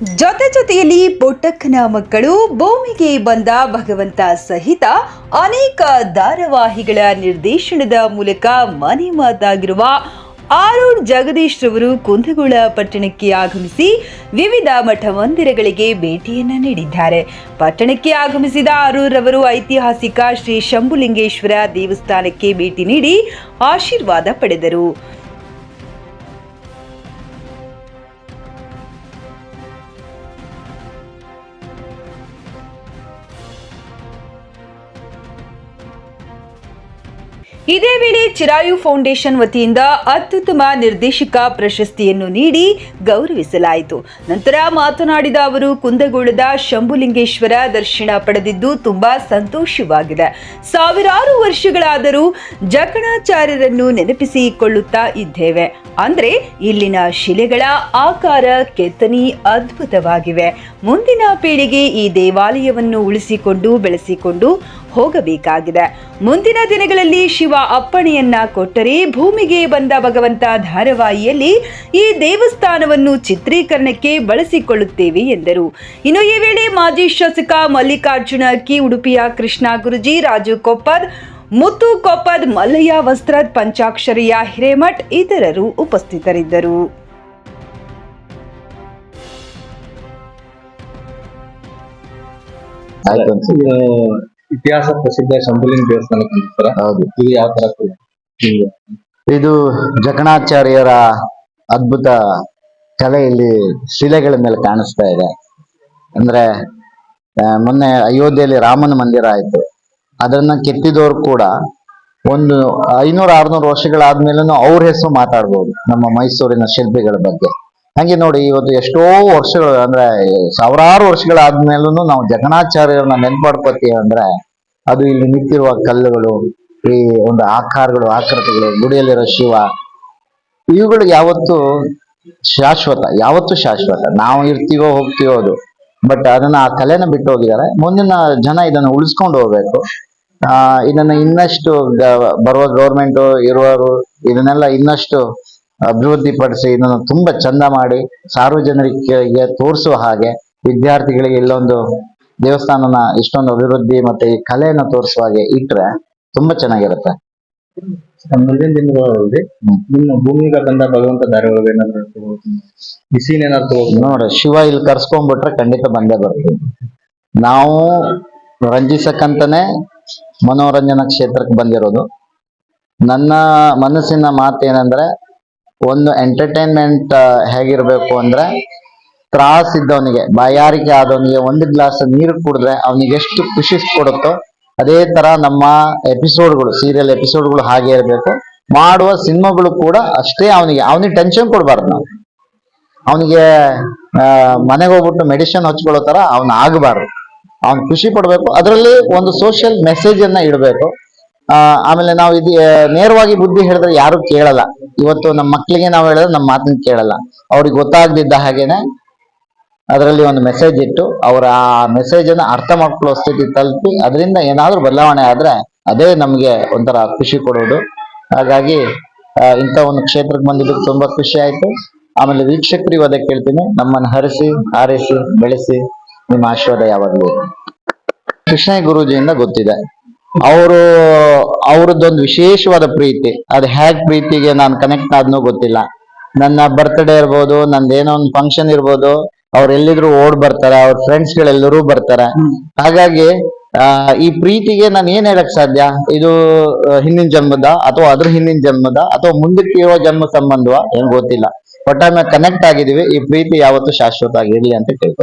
ಜೊತೆ ಜೊತೆಯಲ್ಲಿ ಬೊಟ್ಟಕ್ಕನ ಮಕ್ಕಳು ಭೂಮಿಗೆ ಬಂದ ಭಗವಂತ ಸಹಿತ ಅನೇಕ ಧಾರಾವಾಹಿಗಳ ನಿರ್ದೇಶನದ ಮೂಲಕ ಮನೆ ಮಾತಾಗಿರುವ ಆರೂರ್ ಜಗದೀಶ್ ರವರು ಕುಂದಗೋಳ ಪಟ್ಟಣಕ್ಕೆ ಆಗಮಿಸಿ ವಿವಿಧ ಮಠ ಮಂದಿರಗಳಿಗೆ ಭೇಟಿಯನ್ನ ನೀಡಿದ್ದಾರೆ. ಪಟ್ಟಣಕ್ಕೆ ಆಗಮಿಸಿದ ಆರೂರ್ ರವರು ಐತಿಹಾಸಿಕ ಶ್ರೀ ಶಂಭುಲಿಂಗೇಶ್ವರ ದೇವಸ್ಥಾನಕ್ಕೆ ಭೇಟಿ ನೀಡಿ ಆಶೀರ್ವಾದ ಪಡೆದರು. ಇದೇ ವೇಳೆ ಚಿರಾಯು ಫೌಂಡೇಶನ್ ವತಿಯಿಂದ ಅತ್ಯುತ್ತಮ ನಿರ್ದೇಶಕ ಪ್ರಶಸ್ತಿಯನ್ನು ನೀಡಿ ಗೌರವಿಸಲಾಯಿತು. ನಂತರ ಮಾತನಾಡಿದ ಅವರು, ಕುಂದಗೋಳದ ಶಂಭುಲಿಂಗೇಶ್ವರ ದರ್ಶನ ಪಡೆದಿದ್ದು ತುಂಬಾ ಸಂತೋಷವಾಗಿದೆ. ಸಾವಿರಾರು ವರ್ಷಗಳಾದರೂ ಜಕಣಾಚಾರ್ಯರನ್ನು ನೆನಪಿಸಿಕೊಳ್ಳುತ್ತಾ ಇದ್ದೇವೆ. ಅಂದ್ರೆ, ಇಲ್ಲಿನ ಶಿಲೆಗಳ ಆಕಾರ ಕೆತ್ತನಿ ಅದ್ಭುತವಾಗಿವೆ. ಮುಂದಿನ ಪೀಳಿಗೆ ಈ ದೇವಾಲಯವನ್ನು ಉಳಿಸಿಕೊಂಡು, ಬೆಳೆಸಿಕೊಂಡು ಹೋಗಬೇಕಾಗಿದೆ. ಮುಂದಿನ ದಿನಗಳಲ್ಲಿ ಶಿವ ಅಪ್ಪಣೆಯನ್ನ ಕೊಟ್ಟರೆ ಭೂಮಿಗೆ ಬಂದ ಭಗವಂತ ಧಾರಾವಾಹಿಯಲ್ಲಿ ಈ ದೇವಸ್ಥಾನವನ್ನು ಚಿತ್ರೀಕರಣಕ್ಕೆ ಬಳಸಿಕೊಳ್ಳುತ್ತೇವೆ ಎಂದರು. ಇನ್ನು ಈ ವೇಳೆ ಮಾಜಿ ಶಾಸಕ ಮಲ್ಲಿಕಾರ್ಜುನ ಕಿ. ಉಡುಪಿಯ ಕೃಷ್ಣ ಗುರುಜಿ, ರಾಜು ಕೊಪ್ಪದ್, ಮುತ್ತು ಕೊಪ್ಪದ್, ಮಲ್ಲಯ್ಯ ವಸ್ತ್ರದ್, ಪಂಚಾಕ್ಷರಿಯ ಹಿರೇಮಠ್ ಇತರರು ಉಪಸ್ಥಿತರಿದ್ದರು. ಇತಿಹಾಸ ಪ್ರಸಿದ್ಧ ಶಂಭುಲಿಂಗ ದೇವಸ್ಥಾನ ಸರ್ ಹೌದು. ಇದು ಯಾವ ತರ ಇದು ಜಕಣಾಚಾರ್ಯರ ಅದ್ಭುತ ಕಲೆ ಇಲ್ಲಿ ಶಿಲೆಗಳ ಮೇಲೆ ಕಾಣಿಸ್ತಾ ಇದೆ. ಅಂದ್ರೆ ಆ, ಮೊನ್ನೆ ಅಯೋಧ್ಯೆಯಲ್ಲಿ ರಾಮನ ಮಂದಿರ ಆಯ್ತು. ಅದನ್ನ ಕೆತ್ತಿದವರು ಕೂಡ ಒಂದು ಐನೂರ ಆರ್ನೂರು ವರ್ಷಗಳಾದ್ಮೇಲೂ ಅವ್ರ ಹೆಸರು ಮಾತಾಡ್ಬೋದು ನಮ್ಮ ಮೈಸೂರಿನ ಶಿಲ್ಪಿಗಳ ಬಗ್ಗೆ. ಹಂಗೆ ನೋಡಿ ಇವತ್ತು ಎಷ್ಟೋ ವರ್ಷಗಳು, ಅಂದ್ರೆ, ಸಾವಿರಾರು ವರ್ಷಗಳಾದ್ಮೇಲೂ ನಾವು ಜಗನಾಚಾರ್ಯರನ್ನ ನೆನ್ಪಾಡ್ಕೋತೀವಿ ಅಂದ್ರೆ, ಅದು ಇಲ್ಲಿ ನಿಂತಿರುವ ಕಲ್ಲುಗಳು, ಈ ಒಂದು ಆಕಾರಗಳು, ಆಕೃತಿಗಳು, ಗುಡಿಯಲ್ಲಿರೋ ಶಿವ ಇವುಗಳು ಯಾವತ್ತು ಶಾಶ್ವತ ಯಾವತ್ತು ಶಾಶ್ವತ. ನಾವು ಇರ್ತೀವೋ ಹೋಗ್ತೀವೋ ಅದು. ಬಟ್ ಅದನ್ನ ಆ ಕಲೆನ ಬಿಟ್ಟು ಹೋಗಿದ್ದಾರೆ ಮುಂದಿನ ಜನ ಇದನ್ನ ಉಳಿಸ್ಕೊಂಡು ಹೋಗ್ಬೇಕು. ಆ, ಇದನ್ನ ಇನ್ನಷ್ಟು ಬರುವ ಗೌರ್ಮೆಂಟ್ ಇರುವವರು, ಇದನ್ನೆಲ್ಲ ಇನ್ನಷ್ಟು ಅಭಿವೃದ್ಧಿ ಪಡಿಸಿ ಇದನ್ನು ತುಂಬಾ ಚಂದ ಮಾಡಿ ಸಾರ್ವಜನಿಕರಿಗೆ ತೋರಿಸುವ ಹಾಗೆ ವಿದ್ಯಾರ್ಥಿಗಳಿಗೆ ಇಲ್ಲೊಂದು ದೇವಸ್ಥಾನನ ಇಷ್ಟೊಂದು ಅಭಿವೃದ್ಧಿ ಮತ್ತೆ ಈ ಕಲೆಯನ್ನು ತೋರಿಸುವ ಹಾಗೆ ಇಟ್ರೆ ತುಂಬಾ ಚೆನ್ನಾಗಿರುತ್ತೆ. ಮುಂದಿನ ದಿನಗಳಲ್ಲಿ ನಿಮ್ಮ ಭೂಮಿಗೆ ಬಂದ ಭಗವಂತ ಏನಾದ್ರು ಏನಾದ್ರು ತಗೋಬೇಕು? ನೋಡ ಶಿವ ಇಲ್ಲಿ ಕರ್ಸ್ಕೊಂಡ್ಬಿಟ್ರೆ ಖಂಡಿತ ಬಂದೇ ಬರ್ತೀವಿ ನಾವು ರಂಜಿಸಕ್ಕಂತಾನೆ ಮನೋರಂಜನಾ ಕ್ಷೇತ್ರಕ್ಕೆ ಬಂದಿರೋದು. ನನ್ನ ಮನಸ್ಸಿನ ಮಾತೇನಂದ್ರೆ ಒಂದು ಎಂಟರ್ಟೈನ್ಮೆಂಟ್ ಹೇಗಿರ್ಬೇಕು ಅಂದ್ರೆ ತ್ರಾಸ್ ಇದ್ದವನಿಗೆ, ಬಾಯಾರಿಕೆ ಆದವನಿಗೆ ಒಂದು ಗ್ಲಾಸ್ ನೀರು ಕುಡಿದ್ರೆ ಅವನಿಗೆ ಎಷ್ಟು ಖುಷಿ ಕೊಡುತ್ತೋ ಅದೇ ತರ ನಮ್ಮ ಎಪಿಸೋಡ್ಗಳು ಸೀರಿಯಲ್ ಎಪಿಸೋಡ್ಗಳು ಹಾಗೆ ಇರಬೇಕು. ಮಾಡುವ ಸಿನಿಮಾಗಳು ಕೂಡ ಅಷ್ಟೇ ಅವನಿಗೆ ಅವನಿಗೆ ಟೆನ್ಷನ್ ಕೊಡಬಾರ್ದು ನಾವು. ಅವನಿಗೆ ಮನೆಗೆ ಹೋಗ್ಬಿಟ್ಟು ಮೆಡಿಸಿನ್ ಹಚ್ಕೊಳ್ಳೋ ತರ ಅವನು ಆಗಬಾರ್ದು. ಅವ್ನು ಖುಷಿ ಪಡ್ಬೇಕು. ಅದರಲ್ಲಿ ಒಂದು ಸೋಷಿಯಲ್ ಮೆಸೇಜ್ ಅನ್ನ ಇಡಬೇಕು. ಆಮೇಲೆ ನಾವು ಇದು ನೇರವಾಗಿ ಬುದ್ಧಿ ಹೇಳಿದ್ರೆ ಯಾರು ಕೇಳಲ್ಲ. ಇವತ್ತು ನಮ್ಮ ಮಕ್ಕಳಿಗೆ ನಾವು ಹೇಳಿದ್ರೆ ನಮ್ಮ ಮಾತನ್ನ ಕೇಳಲ್ಲ. ಅವ್ರಿಗೆ ಗೊತ್ತಾಗದಿದ್ದ ಹಾಗೇನೆ ಅದರಲ್ಲಿ ಒಂದು ಮೆಸೇಜ್ ಇಟ್ಟು ಅವರ ಆ ಮೆಸೇಜ್ ಅನ್ನ ಅರ್ಥ ಮಾಡ್ಕೊಳ್ಳೋ ಸ್ಥಿತಿ ತಲುಪಿ ಅದರಿಂದ ಏನಾದ್ರೂ ಬದಲಾವಣೆ ಆದ್ರೆ ಅದೇ ನಮ್ಗೆ ಒಂಥರ ಖುಷಿ ಕೊಡೋದು. ಹಾಗಾಗಿ ಇಂಥ ಒಂದು ಕ್ಷೇತ್ರಕ್ಕೆ ಬಂದಿದ್ದಕ್ಕೆ ತುಂಬಾ ಖುಷಿ ಆಯ್ತು. ಆಮೇಲೆ ವೀಕ್ಷಕರು ಇವಾಗ ಕೇಳ್ತೀನಿ, ನಮ್ಮನ್ನು ಹರಿಸಿ, ಹಾರಿಸಿ, ಬೆಳೆಸಿ ನಿಮ್ಮ ಆಶೀರ್ವಾದ ಯಾವಾಗಲೂ ಕೃಷ್ಣ ಗುರೂಜಿಯಿಂದ ಗೊತ್ತಿದೆ. ಅವರು ಅವ್ರದ್ದೊಂದು ವಿಶೇಷವಾದ ಪ್ರೀತಿ. ಅದು ಹ್ಯಾಗ್ ಪ್ರೀತಿಗೆ ನಾನು ಕನೆಕ್ಟ್ ಆದ್ನೋ ಗೊತ್ತಿಲ್ಲ. ನನ್ನ ಬರ್ತ್ಡೇ ಇರ್ಬೋದು ನಂದೇನೋ ಒಂದು ಫಂಕ್ಷನ್ ಇರ್ಬೋದು ಅವ್ರು ಎಲ್ಲಿದ್ರು ಓಡ್ ಬರ್ತಾರೆ ಅವ್ರ ಫ್ರೆಂಡ್ಸ್ ಗಳೆಲ್ಲರೂ ಬರ್ತಾರೆ. ಹಾಗಾಗಿ ಆ, ಈ ಪ್ರೀತಿಗೆ ನಾನು ಏನ್ ಹೇಳಕ್ ಸಾಧ್ಯ? ಇದು ಹಿಂದಿನ ಜನ್ಮದ ಅಥವಾ ಅದ್ರ ಹಿಂದಿನ ಜನ್ಮದ ಅಥವಾ ಮುಂದಕ್ಕೆ ಇರೋ ಜನ್ಮ ಸಂಬಂಧವ? ಏನ್ ಗೊತ್ತಿಲ್ಲ. ಒಟ್ಟಾರೆ ಕನೆಕ್ಟ್ ಆಗಿದೀವಿ ಈ ಪ್ರೀತಿ ಯಾವತ್ತೂ ಶಾಶ್ವತ ಆಗಿರ್ಲಿ ಅಂತ ಕೇಳ್ಕೊತೀನಿ.